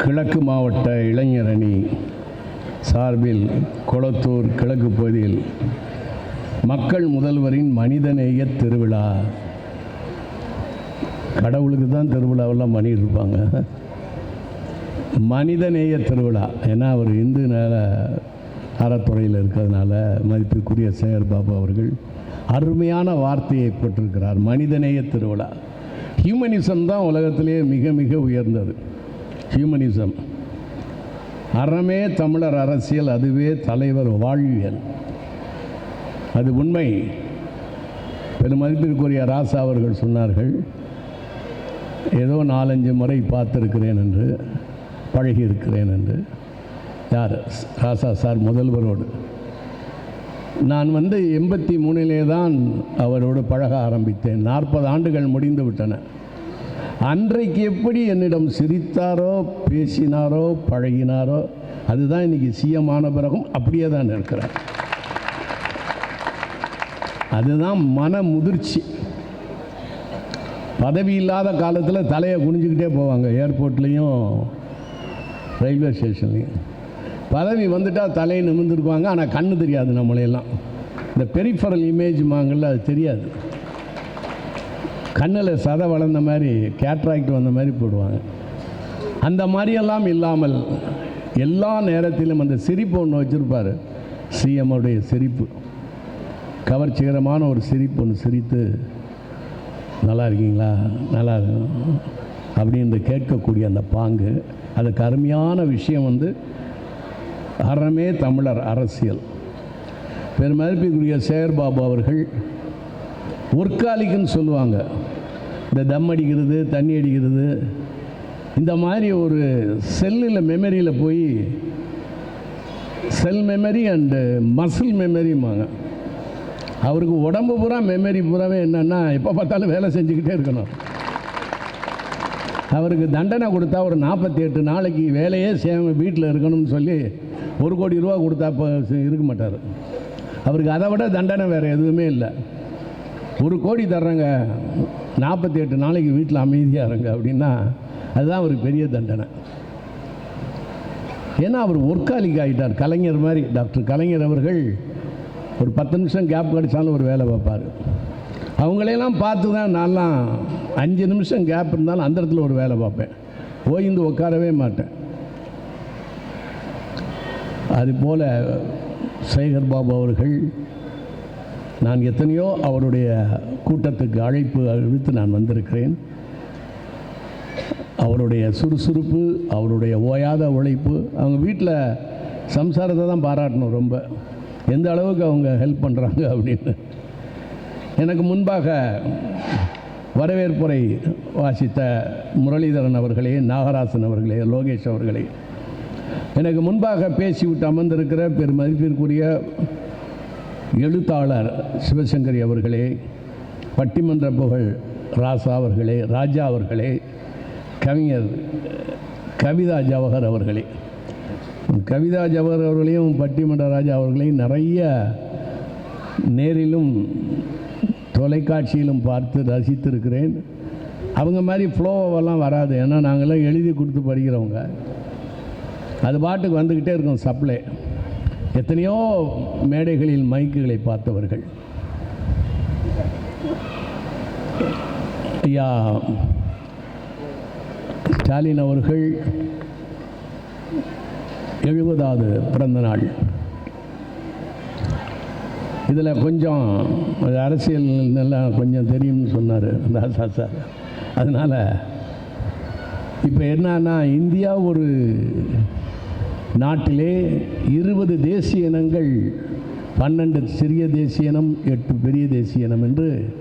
கிழக்கு மாவட்ட இளைஞர் அணி சார்பில் கொளத்தூர் கிழக்கு பகுதியில் மக்கள் முதல்வரின் மனிதநேய திருவிழா. கடவுளுக்கு தான் திருவிழாவெல்லாம் பண்ணிட்டு இருப்பாங்க மனிதநேய திருவிழா. ஏன்னா அவர் இந்து நல அறத்துறையில் இருக்கிறதுனால மதிப்புக்குரிய சேகர் பாபு அவர்கள் அருமையான வார்த்தையை போட்டிருக்கிறார். மனிதநேய திருவிழா. ஹியூமனிசம் தான் உலகத்திலேயே மிக மிக உயர்ந்தது. ஹியூமனிசம் அறமே தமிழர் அரசியல் அதுவே தலைவர் வாழ்வியல். அது உண்மை. பெருமதிப்பிற்குரிய ராசா அவர்கள் சொன்னார்கள் ஏதோ நாலஞ்சு முறை பார்த்துருக்கிறேன் என்று பழகியிருக்கிறேன் என்று. யார்? ராசா சார் முதல்வரோடு. நான் வந்து எண்பத்தி மூணிலே தான் அவரோடு பழக ஆரம்பித்தேன். நாற்பது ஆண்டுகள் முடிந்து விட்டன. அன்றைக்கு எப்படி என்னிடம் சிரித்தாரோ பேசினாரோ பழகினாரோ அதுதான் இன்னைக்கு சிஎம் ஆன பிறகும் அப்படியே தான் இருக்கிறார் அதுதான் மன முதிர்ச்சி. பதவி இல்லாத காலத்தில் தலையை குனிஞ்சுக்கிட்டே போவாங்க ஏர்போர்ட்லேயும் ரயில்வே ஸ்டேஷன்லேயும். பதவி வந்துட்டால் தலையை நிமிர்ந்துருக்குவாங்க ஆனால் கண்ணு தெரியாது நம்மளையெல்லாம். இந்த பெரிஃபரல் இமேஜ் மாங்கல்ல அது தெரியாது. கண்ணில் சதை வளர்ந்த மாதிரி கேட்ராக்ட் வந்த மாதிரி போடுவாங்க. அந்த மாதிரியெல்லாம் இல்லாமல் எல்லா நேரத்திலும் அந்த சிரிப்பு ஒன்று வச்சுருப்பார். சிஎம்முடைய சிரிப்பு. கவர்ச்சிகரமான ஒரு சிரிப்பு ஒன்று சிரித்து நல்லா இருக்கீங்களா? நல்லா இருக்கும் அப்படின்னு கேட்கக்கூடிய அந்த பாங்கு. அதுக்கு அருமையான விஷயம் வந்து அறமே தமிழர் அரசியல். பெருமதிப்பிற்குரிய சேகர் பாபு அவர்கள் ஒர்க்காலிக்குன்னு சொல்லுவாங்க. இந்த தம் அடிக்கிறது தண்ணி அடிக்கிறது இந்த மாதிரி ஒரு செல்லில் மெமரியில் போய் செல் மெமரி அண்டு மசில் மெமரிம்பாங்க அவருக்கு உடம்பு பூரா மெமரி பூராவே என்னென்னா எப்போ பார்த்தாலும் வேலை செஞ்சுக்கிட்டே இருக்கணும். அவருக்கு தண்டனை கொடுத்தா ஒரு நாற்பத்தி எட்டு நாளைக்கு வேலையே சேம வீட்டில் இருக்கணும்னு சொல்லி ஒரு கோடி ரூபா கொடுத்தா இப்போ இருக்க மாட்டார். அவருக்கு அதை விட தண்டனை வேறு எதுவுமே இல்லை. ஒரு கோடி தர்றேங்க. நாற்பத்தி எட்டு நாளைக்கு வீட்டில் அமைதியாக இருங்க அப்படின்னா அதுதான் அவருக்கு பெரிய தண்டனை. ஏன்னா அவர் ஒர்க்காலிக் ஆகிட்டார் கலைஞர் மாதிரி டாக்டர் கலைஞர் அவர்கள் ஒரு பத்து நிமிஷம் கேப் கிடைச்சாலும் ஒரு வேலை பார்ப்பார். அவங்களையெல்லாம் பார்த்து தான் நான்லாம் அஞ்சு நிமிஷம் கேப் இருந்தாலும் அந்த இடத்துல ஒரு வேலை பார்ப்பேன். ஓய்ந்து உட்காரவே மாட்டேன். அதுபோல் சேகர் பாபு அவர்கள் நான் எத்தனையோ அவருடைய கூட்டத்துக்கு அழைப்பு அளித்து நான் வந்திருக்கிறேன். அவருடைய சுறுசுறுப்பு அவருடைய ஓயாத உழைப்பு அவங்க வீட்டில் சம்சாரத்தை தான் பாராட்டணும் ரொம்ப. எந்த அளவுக்கு அவங்க ஹெல்ப் பண்ணுறாங்க அப்படின்னு. எனக்கு முன்பாக வரவேற்புரை வாசித்த முரளிதரன் அவர்களே நாகராசன் அவர்களே லோகேஷ் அவர்களே. எனக்கு முன்பாக பேசிவிட்டு அமர்ந்திருக்கிற பெருமதிப்பிற்குரிய எழுத்தாளர் சிவசங்கரி அவர்களே பட்டிமன்ற புகழ் ராசா அவர்களே ராஜா அவர்களே கவிஞர் கவிதா ஜவஹர் அவர்களே. கவிதா ஜவஹர் அவர்களையும் பட்டிமன்ற ராஜா அவர்களையும் நிறைய நேரிலும் தொலைக்காட்சியிலும் பார்த்து ரசித்திருக்கிறேன். அவங்க மாதிரி ஃப்ளோவெல்லாம் வராது. ஏன்னா நாங்களாம் எழுதி கொடுத்து படிக்கிறவங்க. அது பாட்டுக்கு வந்துக்கிட்டே இருக்கும் சப்ளை எத்தனையோ மேடைகளில் மைக்குகளை பார்த்தவர்கள். ஐயா ஸ்டாலின் அவர்கள் எழுபதாவது பிறந்த நாள். இதில் கொஞ்சம் அரசியல் நல்லா கொஞ்சம் தெரியும்னு சொன்னார் தாசா சார். அதனால் இப்போ என்னன்னா இந்தியா ஒரு நாட்டிலே இருபது தேசிய இனங்கள் பன்னெண்டு சிறிய தேசிய இனம் எட்டு பெரிய தேசிய இனம் என்று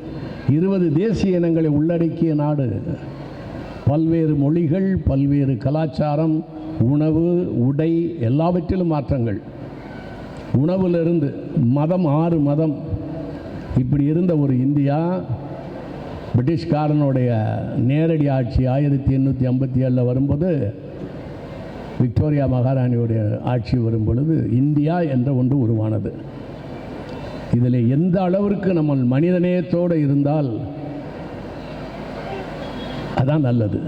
இருபது தேசிய இனங்களை உள்ளடக்கிய நாடு. பல்வேறு மொழிகள் பல்வேறு கலாச்சாரம் உணவு உடை எல்லாவற்றிலும் மாற்றங்கள். உணவிலிருந்து மதம் ஆறு மதம். இப்படி இருந்த ஒரு இந்தியா பிரிட்டிஷ்காரனுடைய நேரடி ஆட்சி ஆயிரத்தி எண்ணூற்றி ஐம்பத்தி ஏழில் வரும்போது விக்டோரியா மகாராணியுடைய ஆட்சி வரும் பொழுது இந்தியா என்ற ஒன்று உருவானது. இதில் எந்த அளவிற்கு நம்ம மனிதநேயத்தோடு இருந்தால் அதான் நல்லது.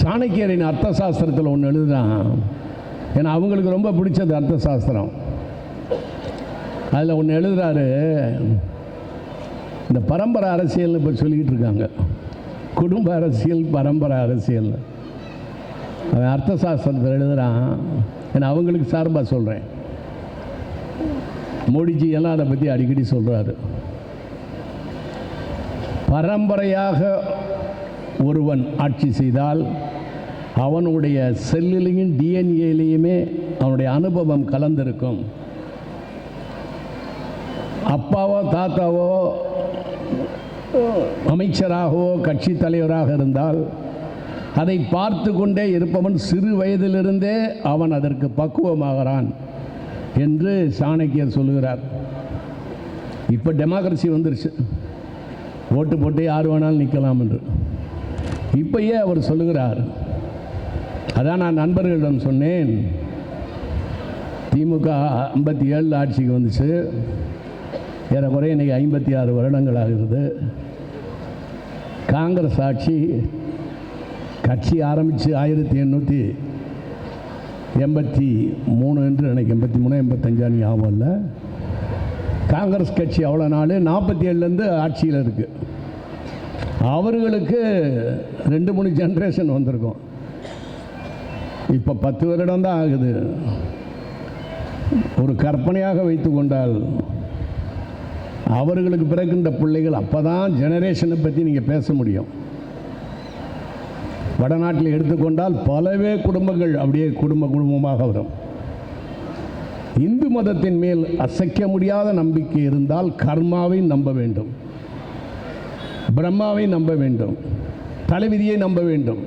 சாணக்கியரின் அர்த்த சாஸ்திரத்தில் ஒன்று எழுதுறான் ஏன்னா அவங்களுக்கு ரொம்ப பிடிச்சது அர்த்த சாஸ்திரம் அதில் ஒன்று எழுதுறாரு இந்த பரம்பரை அரசியல்னு இப்போ சொல்லிக்கிட்டு இருக்காங்க. குடும்ப அரசியல் பரம்பரை அரசியல் அவன் அர்த்த சாஸ்திரத்தில் எழுதுகிறான் ஏன்னா அவங்களுக்கு சார்பாக சொல்கிறேன் மோடிஜி எல்லாம் அதை பற்றி அடிக்கடி சொல்கிறாரு பரம்பரையாக ஒருவன் ஆட்சி செய்தால் அவனுடைய செல்லிலையும் டிஎன்ஏலையுமே அவனுடைய அனுபவம் கலந்திருக்கும். அப்பாவோ தாத்தாவோ அமைச்சராகவோ கட்சி தலைவராக இருந்தால் அதை பார்த்து கொண்டே இருப்பவன் சிறு வயதிலிருந்தே அவன் அதற்கு பக்குவமாகிறான் என்று சாணக்கியர் சொல்லுகிறார். இப்போ டெமோக்ரஸி வந்துருச்சு. ஓட்டு போட்டு யார் வேணாலும் நிற்கலாம் என்று. இப்பயே அவர் சொல்லுகிறார். அதான் நான் நண்பர்களிடம் சொன்னேன். திமுக ஐம்பத்தி ஏழில் ஆட்சிக்கு வந்துச்சு. ஏறக்குறைய இன்றைக்கி ஐம்பத்தி ஆறு வருடங்கள் ஆகிறது காங்கிரஸ் ஆட்சி கட்சி ஆரம்பித்து ஆயிரத்தி எண்ணூற்றி எண்பத்தி மூணு என்று எனக்கு எண்பத்தி மூணு எண்பத்தஞ்சாம் ஞாபகம் இல்லை. காங்கிரஸ் கட்சி அவ்வளோ நாள் நாற்பத்தி ஏழுலேருந்து ஆட்சியில் இருக்குது அவர்களுக்கு ரெண்டு மூணு ஜென்ரேஷன் வந்திருக்கும். இப்போ பத்து வருடம் தான் ஆகுது. ஒரு கற்பனையாக வைத்து கொண்டால் அவர்களுக்கு பிறகு இந்த பிள்ளைகள் அப்போ தான் ஜெனரேஷனை பற்றி நீங்கள் பேச முடியும். வடநாட்டில் எடுத்துக்கொண்டால் பலவே குடும்பங்கள் அப்படியே குடும்ப குடும்பமாக வரும். இந்து மதத்தின் மேல் அசைக்க முடியாத நம்பிக்கை இருந்தால் கர்மாவை நம்ப வேண்டும். பிரம்மாவை நம்ப வேண்டும். தலைவிதியை நம்ப வேண்டும்.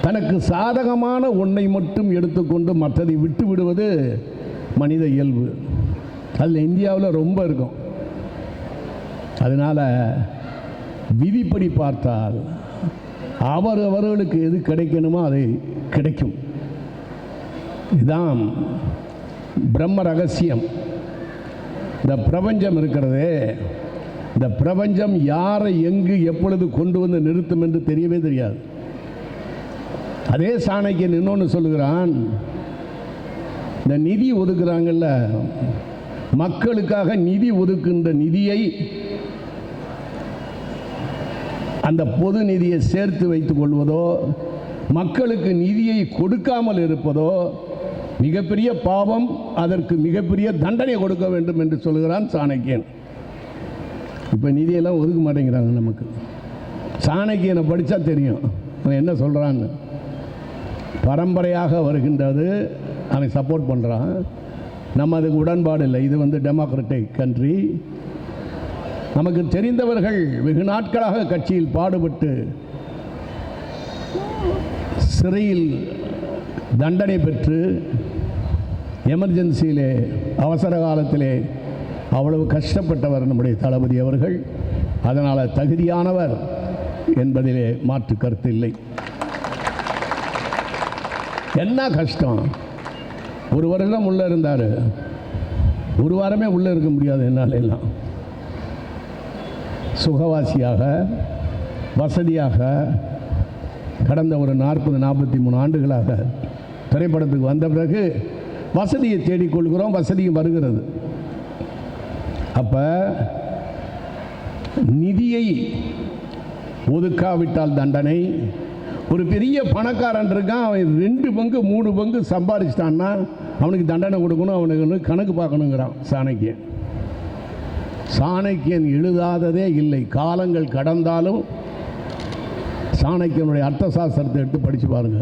தனக்கு சாதகமான ஒன்றை மட்டும் எடுத்துக்கொண்டு மற்றதை விட்டு விடுவது மனித இயல்பு. அதில் இந்தியாவில் ரொம்ப இருக்கும். அதனால் விதிப்படி பார்த்தால் அவர் அவர்களுக்கு எது கிடைக்கணுமோ அது கிடைக்கும். இதுதான் பிரம்ம ரகசியம். இந்த பிரபஞ்சம் இருக்கிறதே. இந்த பிரபஞ்சம் யாரை எங்கு எப்பொழுது கொண்டு வந்து நிறுத்தும் என்று தெரியவே தெரியாது. அதே சாணக்கியன் இன்னொன்று சொல்லுகிறான். இந்த நிதி ஒதுக்குறாங்கல்ல. மக்களுக்காக நிதி ஒதுக்குகின்ற நிதியை அந்த பொது நிதியை சேர்த்து வைத்துக் கொள்வதோ மக்களுக்கு நிதியை கொடுக்காமல் இருப்பதோ மிகப்பெரிய பாவம் அதற்கு மிகப்பெரிய தண்டனை கொடுக்க வேண்டும் என்று சொல்கிறான் சாணக்கியன். இப்போ நிதியெல்லாம் ஒதுக்க மாட்டேங்கிறாங்க நமக்கு. சாணக்கியனை படித்தா தெரியும். அவன் என்ன சொல்கிறான்னு பரம்பரையாக வருகின்றது. அவன் சப்போர்ட் பண்ணுறான் நம்ம அதுக்கு உடன்பாடு இல்லை. இது வந்து டெமோக்ராட்டிக் கண்ட்ரி நமக்கு தெரிந்தவர்கள் வெகு நாட்களாக கட்சியில் பாடுபட்டு சிறையில் தண்டனை பெற்று எமர்ஜென்சியிலே அவசர காலத்திலே அவ்வளவு கஷ்டப்பட்டவர் நம்முடைய தளபதி அவர்கள். அதனால் தகுதியானவர் என்பதிலே மாற்று கருத்து இல்லை. என்ன கஷ்டம்? ஒரு வருடம் உள்ளே இருந்தார். ஒரு வாரமே உள்ளே இருக்க முடியாது என்னால் எல்லாம். சுகவாசியாக வசதியாக கடந்த ஒரு நாற்பது நாற்பத்தி மூணு ஆண்டுகளாக திரைப்படத்துக்கு வந்த பிறகு வசதியை தேடிக்கொள்கிறோம் வசதியும் வருகிறது. அப்போ நிதியை ஒதுக்காவிட்டால் தண்டனை ஒரு பெரிய பணக்காரன் இருக்கான் அவன் ரெண்டு பங்கு மூணு பங்கு சம்பாதிச்சிட்டான்னா அவனுக்கு தண்டனை கொடுக்கணும் அவனுக்கு கணக்கு பார்க்கணுங்கிறான் சாணக்கியன். சாணக்கியன் எழுதாததே இல்லை. காலங்கள் கடந்தாலும் சாணக்கியனுடைய அர்த்த சாஸ்திரத்தை எடுத்து படித்து பாருங்க.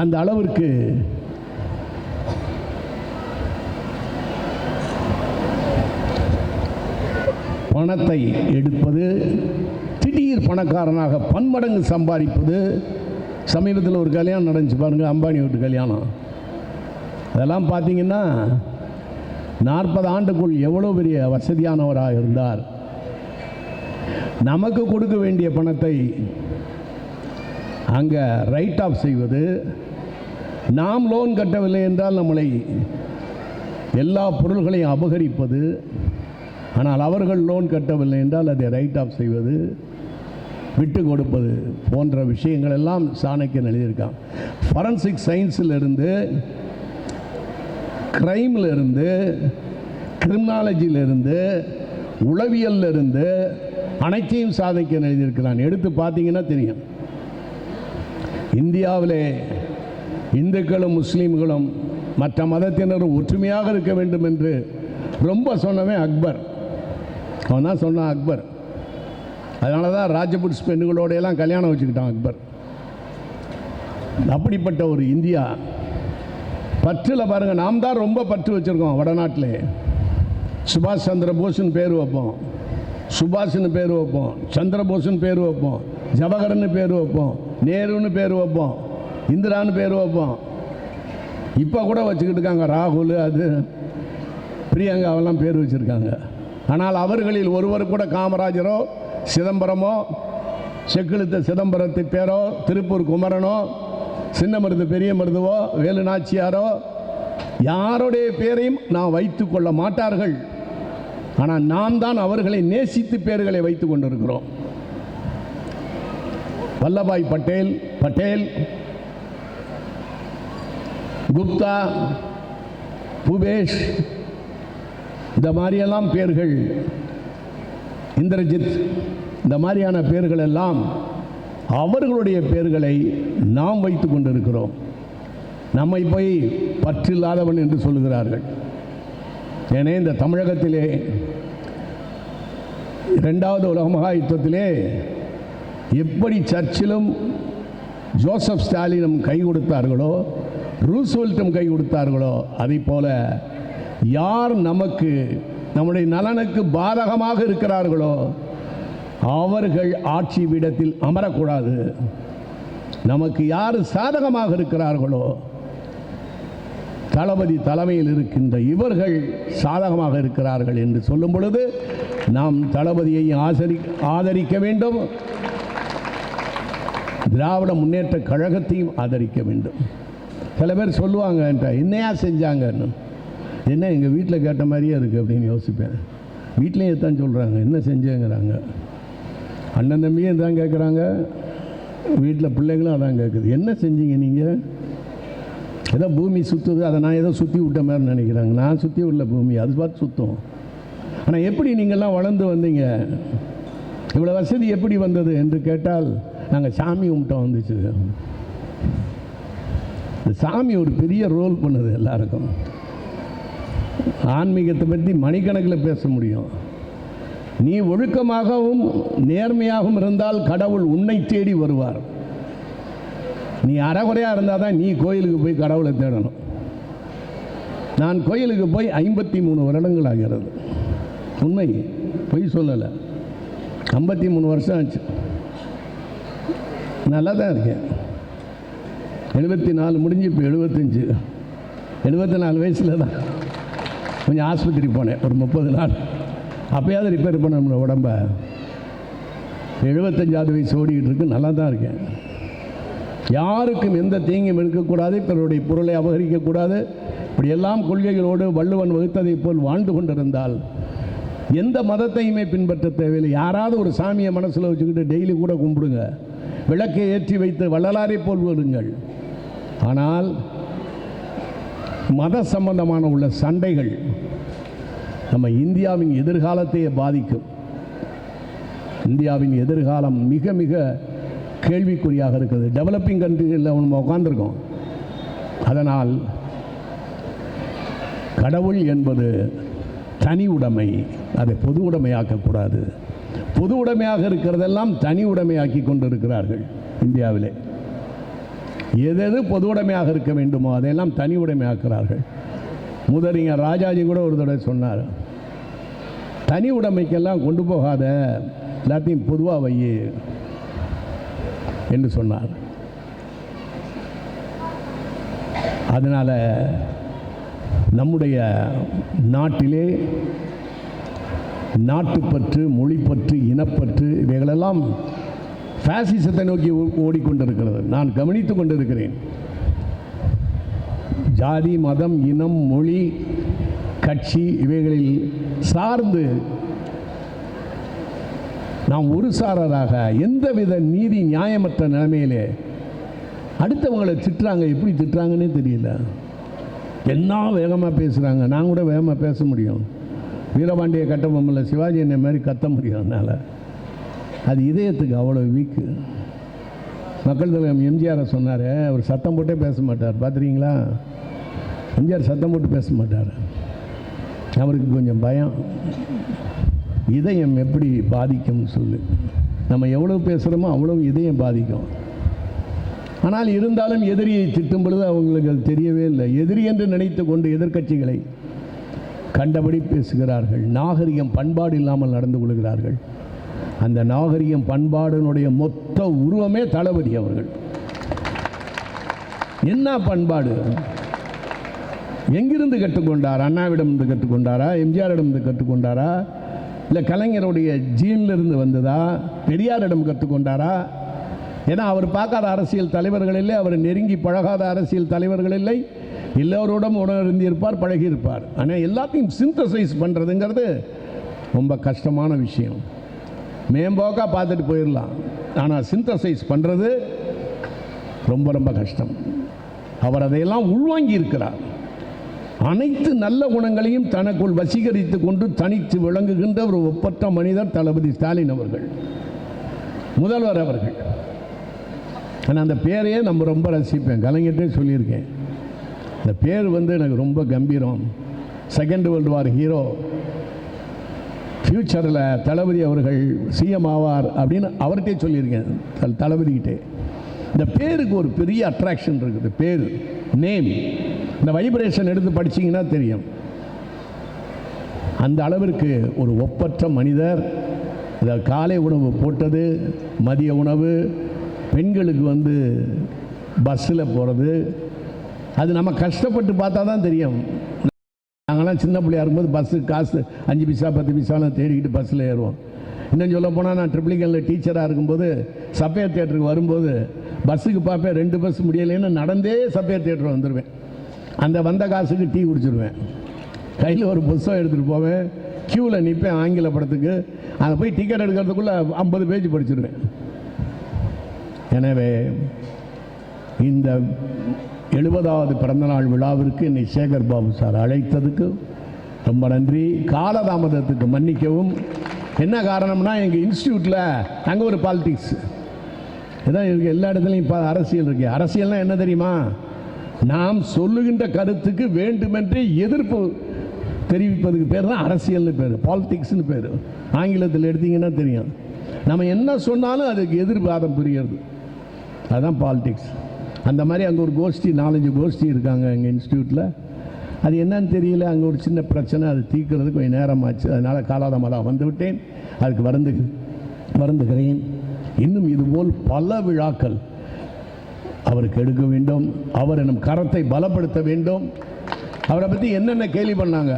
அந்த அளவிற்கு பணத்தை எடுப்பது திடீர் பணக்காரனாக பன்மடங்கு சம்பாதிப்பது சமீபத்தில் ஒரு கல்யாணம் நடந்துச்சு பாருங்கள் அம்பானி வீட்டு கல்யாணம். அதெல்லாம் பார்த்தீங்கன்னா நாற்பது ஆண்டுக்குள் எவ்வளோ பெரிய வசதியானவராக இருந்தார்? நமக்கு கொடுக்க வேண்டிய பணத்தை அங்கே ரைட் ஆஃப் செய்வது நாம் லோன் கட்டவில்லை என்றால் நம்மளை எல்லா பொருள்களையும் அபகரிப்பது ஆனால் அவர்கள் லோன் கட்டவில்லை என்றால் அதை ரைட் ஆஃப் செய்வது விட்டு கொடுப்பது போன்ற விஷயங்கள் எல்லாம் சாணக்கியன் எழுதியிருக்கான். ஃபரன்சிக் சயின்ஸில் இருந்து க்ரைம்லேருந்து கிரிமினாலஜியிலிருந்து உளவியல்லிருந்து அனைத்தையும் சாதிக்க எழுதியிருக்கிறான். எடுத்து பார்த்தீங்கன்னா தெரியும். இந்தியாவிலே இந்துக்களும் முஸ்லீம்களும் மற்ற மதத்தினரும் ஒற்றுமையாக இருக்க வேண்டும் என்று ரொம்ப சொன்னவன் அக்பர். அவன் தான் சொன்னான் அக்பர். அதனால தான் ராஜபுட்ஸ் பெண்களோடையெல்லாம் கல்யாணம் வச்சுக்கிட்டான் அக்பர். அப்படிப்பட்ட ஒரு இந்தியா பற்றில் பாருங்கள் நாம் தான் ரொம்ப பற்று வச்சுருக்கோம் வடநாட்டிலே. சுபாஷ் சந்திர போஸ்னு பேர் வைப்போம். சுபாஷ்னு பேர் வைப்போம். சந்திரபோஸ்னு பேர் வைப்போம். ஜவஹர்னு பேர் வைப்போம். நேருன்னு பேர் வைப்போம். இந்திரான்னு பேர் வைப்போம். இப்போ கூட வச்சுக்கிட்டு இருக்காங்க ராகுல் அது பிரியங்காவெல்லாம் பேர் வச்சுருக்காங்க. ஆனால் அவர்களில் ஒருவர் கூட காமராஜரோ சிதம்பரமோ செக்கிழுத்த சிதம்பரத்து பேரோ திருப்பூர் குமரனோ சின்ன மருது பெரிய மருதுவோ வேலு நாச்சியாரோ யாருடைய பேரையும் நான் வைத்துக் கொள்ள மாட்டார்கள். ஆனால் நாம் தான் அவர்களை நேசித்து பேர்களை வைத்துக் கொண்டிருக்கிறோம். வல்லபாய் பட்டேல் பட்டேல் குப்தா புபேஷ் இந்த மாதிரியெல்லாம் பேர்கள் இந்திரஜித் இந்த மாதிரியான பேர்கள் எல்லாம் அவர்களுடைய பேர்களை நாம் வைத்து கொண்டிருக்கிறோம். நம்மை போய் பற்றில்லாதவன் என்று சொல்லுகிறார்கள். ஏனே இந்த தமிழகத்திலே இரண்டாவது உலக மகா யுத்தத்திலே எப்படி சர்ச்சிலும் ஜோசப் ஸ்டாலினும் கை கொடுத்தார்களோ ரூஸ்வெல்ட்டும் கை கொடுத்தார்களோ அதை போல யார் நமக்கு நம்முடைய நலனுக்கு பாதகமாக இருக்கிறார்களோ அவர்கள் ஆட்சி பீடத்தில் அமரக்கூடாது. நமக்கு யார் சாதகமாக இருக்கிறார்களோ தளபதி தலைமையில் இருக்கின்ற இவர்கள் சாதகமாக இருக்கிறார்கள் என்று சொல்லும் பொழுது நாம் தளபதியை ஆசரி ஆதரிக்க வேண்டும். திராவிட முன்னேற்ற கழகத்தையும் ஆதரிக்க வேண்டும். சில பேர் சொல்லுவாங்க என்னையா செஞ்சாங்கன்னு? என்ன எங்கள் வீட்டில் கேட்ட மாதிரியே இருக்குது அப்படின்னு யோசிப்பேன். வீட்லேயும் தான் சொல்கிறாங்க என்ன செஞ்சேங்கிறாங்க? அண்ணன் தம்பியும் இதான் கேட்குறாங்க வீட்டில் பிள்ளைங்களும் அதான் கேட்குது என்ன செஞ்சீங்க நீங்கள் ஏதோ பூமி சுற்றுது அதை நான் ஏதோ சுற்றி விட்ட மாதிரி நினைக்கிறாங்க. நான் சுற்றி உள்ள பூமி அது பார்த்து சுற்றும் ஆனால் எப்படி நீங்கள்லாம் வளர்ந்து வந்தீங்க? இவ்வளோ வசதி எப்படி வந்தது என்று கேட்டால் நாங்கள் சாமி கும்பிட்டோம் வந்துச்சு. இந்த சாமி ஒரு பெரிய ரோல் பண்ணுது எல்லாருக்கும். ஆன்மீகத்தை பற்றி மணிக்கணக்கில் பேச முடியும். நீ ஒழுக்கமாகவும் நேர்மையாகவும் இருந்தால் கடவுள் உன்னை தேடி வருவார். நீ அறகுறையாக இருந்தால் தான் நீ கோயிலுக்கு போய் கடவுளை தேடணும். நான் கோயிலுக்கு போய் ஐம்பத்தி மூணு வருடங்கள் ஆகிறது. உண்மை பொய் சொல்லலை. ஐம்பத்தி மூணு வருஷம் ஆச்சு. நல்லா தான் இருக்கேன். எழுபத்தி நாலு முடிஞ்சு இப்போ எழுபத்தஞ்சு. எழுபத்தி நாலு வயசில் தான் கொஞ்சம் ஆஸ்பத்திரி போனேன் ஒரு முப்பது நாள். அப்போயாவது ரிப்பேர் பண்ண நம்மளோட உடம்ப. எழுபத்தஞ்சாவது வயசு ஓடிக்கிட்டு இருக்கு நல்லா தான் இருக்கேன். யாருக்கும் எந்த தீங்கும் இருக்கக்கூடாது பிறருடைய பொருளை அபகரிக்கக்கூடாது. இப்படியெல்லாம் கொள்கைகளோடு வள்ளுவன் வகுத்ததைப் போல் வாழ்ந்து கொண்டிருந்தால் எந்த மதத்தையுமே பின்பற்ற தேவையில்லை. யாராவது ஒரு சாமியை மனசில் வச்சுக்கிட்டு டெய்லி கூட கும்பிடுங்க. விளக்கை ஏற்றி வைத்து வள்ளலாரை போல் வருங்கள் ஆனால் மத சம்பந்தமான உள்ள சண்டைகள் நம்ம இந்தியாவின் எதிர்காலத்தையே பாதிக்கும். இந்தியாவின் எதிர்காலம் மிக மிக கேள்விக்குறியாக இருக்குது. டெவலப்பிங் கண்ட்ரிகளில் நம்ம உட்காந்துருக்கோம் அதனால் கடவுள் என்பது தனி உடைமை. அதை பொது உடைமையாக்கக்கூடாது பொது உடைமையாக இருக்கிறதெல்லாம் தனி உடைமையாக்கி கொண்டிருக்கிறார்கள் இந்தியாவிலே. எது எது பொது உடைமையாக இருக்க வேண்டுமோ அதையெல்லாம் தனி உடைமையாக்குறார்கள் முதலிஞர் ராஜாஜி கூட ஒரு தடவை சொன்னார் தனி உடைமைக்கெல்லாம் கொண்டு போகாத எல்லாத்தையும் பொதுவாக வை என்று சொன்னார். அதனால் நம்முடைய நாட்டிலே நாட்டுப்பற்று மொழிப்பற்று இனப்பற்று இவைகளெல்லாம் ஃபேசிசத்தை நோக்கி ஓடிக்கொண்டிருக்கிறது. நான் கவனித்து கொண்டிருக்கிறேன். ஜாதி மதம் இனம் மொழி கட்சி இவைகளில் சார்ந்து நாம் ஒரு சாரராக எந்தவித நீதி நியாயமற்ற நிலைமையிலே அடுத்தவங்களை திட்டுறாங்க எப்படி திட்டுறாங்கன்னே தெரியல. என்ன வேகமாக பேசுகிறாங்க நான் கூட வேகமாக பேச முடியும். வீரபாண்டிய கட்டபொம்மல சிவாஜி என்ன மாதிரி கத்த முடியும் அதனால் அது இதயத்துக்கு அவ்வளோ வீக்கு மக்கள் தலைவர் எம்ஜிஆரை சொன்னார் அவர் சத்தம் போட்டே பேச மாட்டார். பார்த்துறீங்களா எம்ஜிஆர் சத்தம் போட்டு பேச மாட்டார். அவருக்கு கொஞ்சம் பயம். இதயம் எப்படி பாதிக்கும்னு சொல்லு. நம்ம எவ்வளோ பேசுகிறோமோ அவ்வளோ இதயம் பாதிக்கும். ஆனால் இருந்தாலும் எதிரியை திட்டும் பொழுது அவங்களுக்கு அது தெரியவே இல்லை. எதிரி என்று நினைத்து கொண்டு எதிர்க்கட்சிகளை கண்டபடி பேசுகிறார்கள். நாகரிகம் பண்பாடு இல்லாமல் நடந்து கொள்கிறார்கள். அந்த நாகரிகம் பண்பாடுனுடைய மொத்த உருவமே தளபதி அவர்கள். என்ன பண்பாடு? எங்கிருந்து கற்றுக்கொண்டார்? அண்ணாவிடம் இருந்து கற்றுக்கொண்டாரா? எம்ஜிஆரிடம் இருந்து கற்றுக்கொண்டாரா? இல்லை கலைஞருடைய ஜீன்லேருந்து வந்ததா? பெரியாரிடம் கற்றுக்கொண்டாரா? ஏன்னா அவர் பார்க்காத அரசியல் தலைவர்கள் இல்லை அவர் நெருங்கி பழகாத அரசியல் தலைவர்கள் இல்லை. எல்லோரோடும் உணர்ந்திருப்பார் பழகியிருப்பார். ஆனால் எல்லாத்தையும் சிந்தசைஸ் பண்ணுறதுங்கிறது ரொம்ப கஷ்டமான விஷயம். மேம்போக்காக பார்த்துட்டு போயிடலாம் ஆனால் சிந்தசைஸ் பண்ணுறது ரொம்ப ரொம்ப கஷ்டம். அவர் அதையெல்லாம் உள்வாங்கி இருக்கிறார் அனைத்து நல்ல குணங்களையும் தனக்குள் வசீகரித்து கொண்டு தனித்து விளங்குகின்ற ஒரு ஒப்பற்ற மனிதர் தளபதி ஸ்டாலின் அவர்கள். முதல்வர் அவர்கள். ஆனால் அந்த பேரையே நம்ம ரொம்ப ரசிப்பேன். கலைஞர்கிட்டே சொல்லியிருக்கேன். அந்த பேர் வந்து எனக்கு ரொம்ப கம்பீரம். செகண்ட் வேர்ல்டு வார் ஹீரோ ஃப்யூச்சரில் தளபதி அவர்கள் சிஎம் ஆவார் அப்படின்னு அவர்கிட்டே சொல்லியிருக்கேன். தளபதிக்கிட்டே இந்த பேருக்கு ஒரு பெரிய அட்ராக்ஷன் இருக்குது. பேர் நேம் இந்த வைப்ரேஷன் எடுத்து படிச்சீங்கன்னா தெரியும். அந்த அளவிற்கு ஒரு ஒப்பற்ற மனிதர் இந்த காலை உணவு போட்டது மதிய உணவு பெண்களுக்கு வந்து பஸ்ஸில் போகிறது அது நம்ம கஷ்டப்பட்டு பார்த்தா தான் தெரியும். நாங்களாம் சின்ன பிள்ளையா இருக்கும்போது பஸ்ஸு காசு அஞ்சு பைசா பத்து பைசாலாம் தேடிக்கிட்டு பஸ்ஸில் ஏறுவோம். இன்னும் சொல்ல போனால் நான் ட்ரிப்ளிகனில் e டீச்சராக இருக்கும்போது சப்பையர் தேட்டருக்கு வரும்போது பஸ்ஸுக்கு பார்ப்பேன் ரெண்டு பஸ் முடியலைன்னு நடந்தே சப்பையர் தேட்டர் வந்துடுவேன் அந்த வந்த காசுக்கு டீ குடிச்சிருவேன். கையில் ஒரு புஸ்தகம் எடுத்துகிட்டு போவேன். க்யூவில் நிற்பேன் ஆங்கில படத்துக்கு. அதை போய் டிக்கெட் எடுக்கிறதுக்குள்ளே ஐம்பது பேஜ் படிச்சிருவேன். எனவே இந்த எழுபதாவது பிறந்தநாள் விழாவிற்கு என்னை சேகர் பாபு சார் அழைத்ததுக்கு ரொம்ப நன்றி. காலதாமதத்துக்கு மன்னிக்கவும். என்ன காரணம்னா எங்கள் இன்ஸ்டியூட்டில் அங்கே ஒரு பாலிட்டிக்ஸ் இதான் இருக்கு எல்லா இடத்துலையும் இப்போ அரசியல் இருக்கு. அரசியல்னால் என்ன தெரியுமா? நாம் சொல்லுகின்ற கருத்துக்கு வேண்டுமென்றே எதிர்ப்பு தெரிவிப்பதுக்கு பேர் தான் அரசியல்னு பேர் பாலிடிக்ஸ்னு பேர். ஆங்கிலத்தில் எடுத்தீங்கன்னா தெரியும். நம்ம என்ன சொன்னாலும் அதுக்கு எதிர்வாதம் புரிகிறது. அதுதான் பாலிடிக்ஸ் அந்த மாதிரி அங்கே ஒரு கோஷ்டி நாலஞ்சு கோஷ்டி இருக்காங்க எங்கள் இன்ஸ்டியூட்டில் அது என்னன்னு தெரியல அங்கே ஒரு சின்ன பிரச்சனை அது தீர்க்கிறதுக்கு கொஞ்சம் நேரம் ஆச்சு அதனால் காலாதமலாக வந்து விட்டேன். அதுக்கு வருந்து வருந்துகிறேன். இன்னும் இதுபோல் பல விழாக்கள் அவருக்கு எடுக்க வேண்டும். அவர் நம் கரத்தை பலப்படுத்த வேண்டும். அவரை பற்றி என்னென்ன கேள்வி பண்ணாங்க?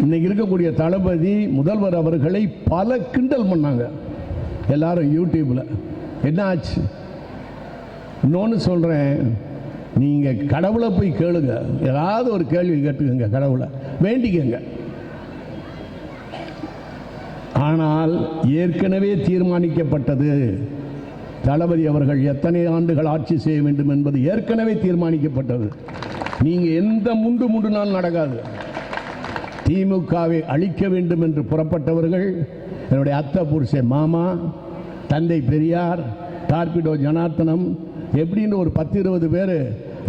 இன்னைக்கு இருக்கக்கூடிய தளபதி முதல்வர் அவர்களை பல கிண்டல் பண்ணாங்க. எல்லாரும் யூடியூப்பில் என்ன ஆச்சு? இன்னொன்று சொல்கிறேன் நீங்கள் கடவுளை போய் கேளுங்க. ஏதாவது ஒரு கேள்வி கேட்டுக்கோங்க கடவுளை. வேண்டிக்கங்க. ஆனால் ஏற்கனவே தீர்மானிக்கப்பட்டது. தளபதி அவர்கள் எத்தனை ஆண்டுகள் ஆட்சி செய்ய வேண்டும் என்பது ஏற்கனவே தீர்மானிக்கப்பட்டது. நீங்கள் எந்த முண்டு முண்டு நாள் நடக்காது. திமுகவை அழிக்க வேண்டும் என்று புறப்பட்டவர்கள் என்னுடைய அத்தை புருஷ மாமா தந்தை பெரியார் டார்பிடோ ஜனார்த்தனம் எப்படின்னு ஒரு பத்து இருபது பேர்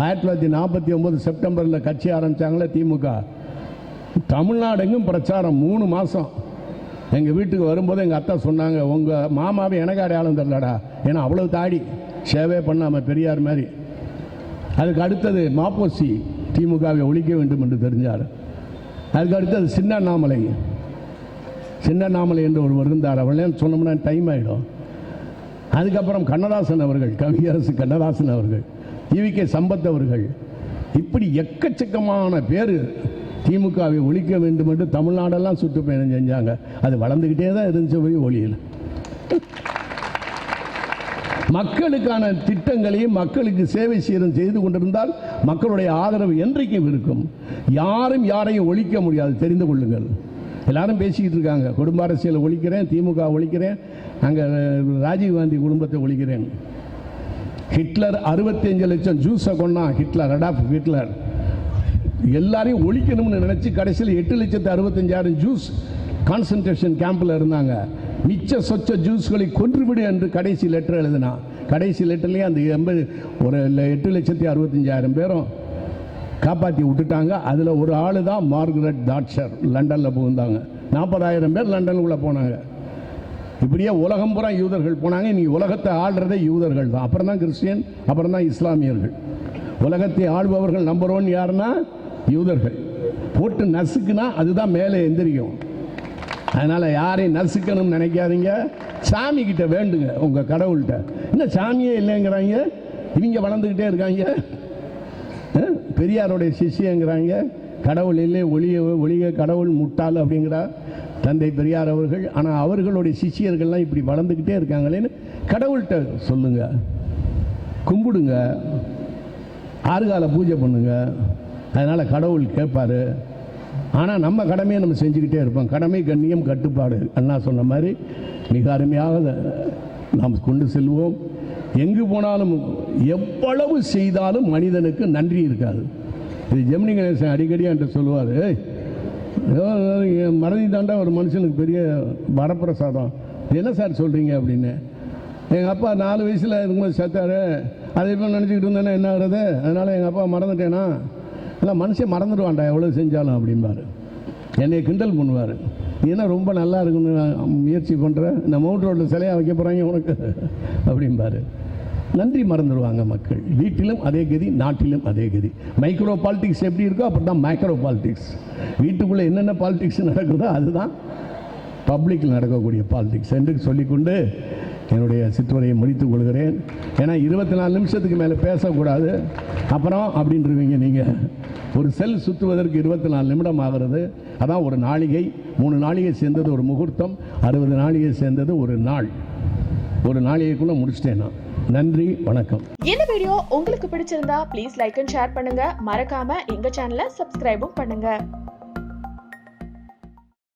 ஆயிரத்தி தொள்ளாயிரத்தி நாற்பத்தி ஒம்பது செப்டம்பரில் கட்சி ஆரம்பித்தாங்களே திமுக. தமிழ்நாடெங்கும் பிரச்சாரம் மூணு மாதம் எங்கள் வீட்டுக்கு வரும்போது எங்கள் அத்தா சொன்னாங்க உங்கள் மாமாவை எனக்கு அடையாளம் தெரிலடா ஏன்னா அவ்வளோ தாடி சேவை பண்ணாமல் பெரியார் மாதிரி. அதுக்கு அடுத்தது மாப்போசி திமுகவை ஒழிக்க வேண்டும் என்று தெரிஞ்சார். அதுக்கு அடுத்தது சின்ன நாமலை சின்ன என்று ஒருவர் இருந்தார். அவளே சொன்னோம்னா டைம் ஆகிடும் அதுக்கப்புறம் கண்ணதாசன் அவர்கள் கவியரசு கண்ணதாசன் அவர்கள் டிவிகே சம்பத் அவர்கள். இப்படி எக்கச்சக்கமான பேர் திமுகவை ஒழிக்க வேண்டும் என்று தமிழ்நாடெல்லாம் சுற்றுப்பயணம் செஞ்சாங்க. அது வளர்ந்துக்கிட்டே தான் இருந்துச்சு போய் ஒளியில். மக்களுக்கான திட்டங்களையும் மக்களுக்கு சேவை செய்யணும் செய்து கொண்டிருந்தால் மக்களுடைய ஆதரவு என்றைக்கும் இருக்கும். யாரும் யாரையும் ஒழிக்க முடியாது. தெரிந்து கொள்ளுங்கள். எல்லாரும் பேசிக்கிட்டு இருக்காங்க. குடும்ப அரசியலை ஒழிக்கிறேன் திமுக ஒழிக்கிறேன் அங்கே ராஜீவ்காந்தி குடும்பத்தை ஒழிக்கிறேன். ஹிட்லர் 65 லட்சம் ஜூஸை கொண்டான் ஹிட்லர் அடாப் ஹிட்லர். எல்லாரையும் ஒழிக்கணும்னு நினச்சி கடைசியில் எட்டு லட்சத்து அறுபத்தஞ்சாயிரம் ஜூஸ் கான்சன்ட்ரேஷன் கேம்பில் இருந்தாங்க. மிச்ச சொச்ச ஜூஸ்களை கொன்றுவிடு என்று கடைசி லெட்டர் எழுதினான் கடைசி லெட்டர்லேயே அந்த எண்பது ஒரு எட்டு லட்சத்தி அறுபத்தஞ்சாயிரம் பேரும் காப்பாற்றி விட்டுட்டாங்க. அதில் ஒரு ஆள் தான் மார்கரெட் தாட்சர் லண்டனில் புகுந்தாங்க. நாற்பதாயிரம் பேர் லண்டனுக்குள்ளே போனாங்க. இப்படியே உலகம் பூரா யூதர்கள் போனாங்க. இன்னைக்கு உலகத்தை ஆள்றதே யூதர்கள் தான். அப்புறம் தான் கிறிஸ்டியன் அப்புறம் தான் இஸ்லாமியர்கள். உலகத்தை ஆள்பவர்கள் நம்பர் ஒன் யாருன்னா யூதர்கள். போட்டு நசுக்குனா அதுதான் மேலே எந்திரிக்கும். அதனால் யாரையும் நசுக்கணும்னு நினைக்காதீங்க. சாமி கிட்ட வேண்டுங்க உங்கள் கடவுள்கிட்ட. என்ன சாமியே இல்லைங்கிறாங்க? இவங்க வளர்ந்துக்கிட்டே இருக்காங்க. பெரியாருடைய சிஷ்யங்கிறாங்க. கடவுள் இல்லை ஒளிய ஒளிய கடவுள் முட்டாள் அப்படிங்கிறார் தந்தை பெரியார் அவர்கள் ஆனால் அவர்களுடைய சிஷ்யர்கள்லாம் இப்படி வளர்ந்துக்கிட்டே இருக்காங்களேன்னு கடவுள்கிட்ட சொல்லுங்க. கும்பிடுங்க. ஆறுகால பூஜை பண்ணுங்கள் அதனால் கடவுள் கேட்பார். ஆனால் நம்ம கடமையை நம்ம செஞ்சுக்கிட்டே இருப்போம். கடமை கண்ணியம் கட்டுப்பாடு. அண்ணா சொன்ன மாதிரி மிக அருமையாக நாம் கொண்டு செல்வோம். எங்கு போனாலும் எவ்வளவு செய்தாலும் மனிதனுக்கு நன்றி இருக்காது. இது ஜெமினி கணேசன் அடிக்கடி என்று சொல்லுவார் மறதி தாண்டா ஒரு மனுஷனுக்கு பெரிய வரப்பிரசாதம். என்ன சார் சொல்கிறீங்க அப்படின்னு. எங்கள் அப்பா நாலு வயசில் இருக்கும்போது செத்தாரு. அதை இப்போ நினச்சிக்கிட்டு இருந்தேன்னா என்ன ஆகுறது? அதனால் எங்கள் அப்பா மறந்துட்டேனா? இல்லை மனுஷன் மறந்துடுவான்டா எவ்வளோ செஞ்சாலும் அப்படிம்பாரு. என்னை கிண்டல் பண்ணுவார். ஏன்னா ரொம்ப நல்லா இருக்குன்னு முயற்சி பண்ணுற இந்த மவுண்ட் ரோட்டில் சிலையாக வைக்க போகிறாங்க உனக்கு? அப்படிம்பாரு. நன்றி மறந்துடுவாங்க மக்கள். வீட்டிலும் அதே கதி நாட்டிலும் அதே கதி. மைக்ரோ பாலிடிக்ஸ் எப்படி இருக்கோ அப்படி தான் மைக்ரோ பாலிடிக்ஸ் வீட்டுக்குள்ளே என்னென்ன பாலிடிக்ஸ் நடக்குதோ அதுதான் பப்ளிக்கில் நடக்கக்கூடிய பாலிடிக்ஸ் என்று சொல்லிக்கொண்டு என்னுடைய சிற்றுரையை முடித்துக் கொள்கிறேன். ஏன்னா இருபத்தி நாலு நிமிஷத்துக்கு மேலே பேசக்கூடாது. அப்புறம் அப்படின்றவீங்க நீங்கள் ஒரு செல் சுற்றுவதற்கு இருபத்தி நாலு நிமிடம் ஆகிறது. அதான் ஒரு நாளிகை. மூணு நாளிகை சேர்ந்தது ஒரு முகூர்த்தம். அறுபது நாளிகை சேர்ந்தது ஒரு நாள். ஒரு நாளிகைக்குள்ளே முடிச்சிட்டேன் நான். நன்றி வணக்கம். இந்த வீடியோ உங்களுக்கு பிடிச்சிருந்தா ப்ளீஸ் லைக் அண்ட் ஷேர் பண்ணுங்க. மறக்காம எங்க சேனலை சப்ஸ்கிரைபும் பண்ணுங்க.